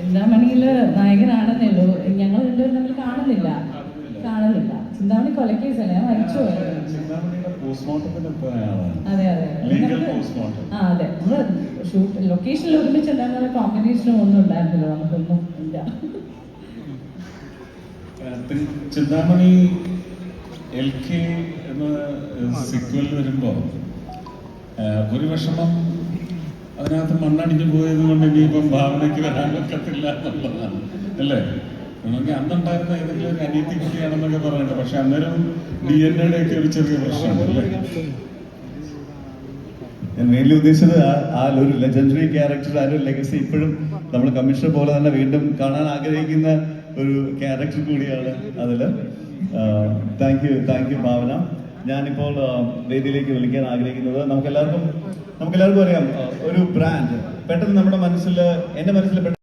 ചിന്താമണിയിൽ നായകനാണെന്നേ ഉള്ളൂ. ഞങ്ങൾ രണ്ടുപേരും തമ്മിൽ കാണുന്നില്ല. കാണുന്നില്ല. ചിന്താമണി കൊലക്കേസല്ലേ? ഞാൻ മരിച്ചു അതെ അതെ. ലീഗൽ നമുക്ക് പോസ്റ്റ്മോർട്ടം ആ അതെ. നമ്മൾ ഷൂട്ട് ലൊക്കേഷനിൽ ഒരുമിച്ച് ഉണ്ടായിരുന്ന കോമ്പിനേഷനും ഒന്നും ഉണ്ടായിരുന്നില്ല. നമുക്കൊന്നും ഇല്ല. ചിന്താമണി എൽ കെ എന്ന സിക്വൽ വരുമ്പോ ഒരു വിഷമം അതിനകത്ത് മണ്ണടിഞ്ഞു പോയത് കൊണ്ട് ഇനിയിപ്പം ഭാവനയ്ക്ക് വരാൻ പറ്റത്തില്ല എന്നുള്ളതാണ്. അല്ലേ? വേണമെങ്കിൽ അന്നുണ്ടായിരുന്ന ഏതെങ്കിലും ഒരു അനിയത്തി കുട്ടിയാണെന്നൊക്കെ പറയണ്ട പക്ഷെ അന്നേരം ഡി എൻ എയുടെ ഒക്കെ ഒരു ചെറിയ പ്രശ്നമുണ്ട് അല്ലേ? ഞാൻ മെയിൻലി ഉദ്ദേശിച്ചത് ആ ഒരു ലെജൻഡറി ക്യാരക്ടർ ആ ഒരു ലെഗസി ഇപ്പോഴും നമ്മൾ കമ്മീഷണർ പോലെ തന്നെ വീണ്ടും കാണാൻ ആഗ്രഹിക്കുന്ന ഒരു ക്യാരക്ടർ കൂടിയാണ് അതിൽ thank you thank you Bhavana. ഞാനിപ്പോൾ വേദിയിലേക്ക് വിളിക്കാൻ ആഗ്രഹിക്കുന്നത് നമുക്കെല്ലാവർക്കും നമുക്കെല്ലാവർക്കും അറിയാം ഒരു ബ്രാൻഡ് പെട്ടെന്ന് നമ്മുടെ മനസ്സിൽ എന്റെ മനസ്സിൽ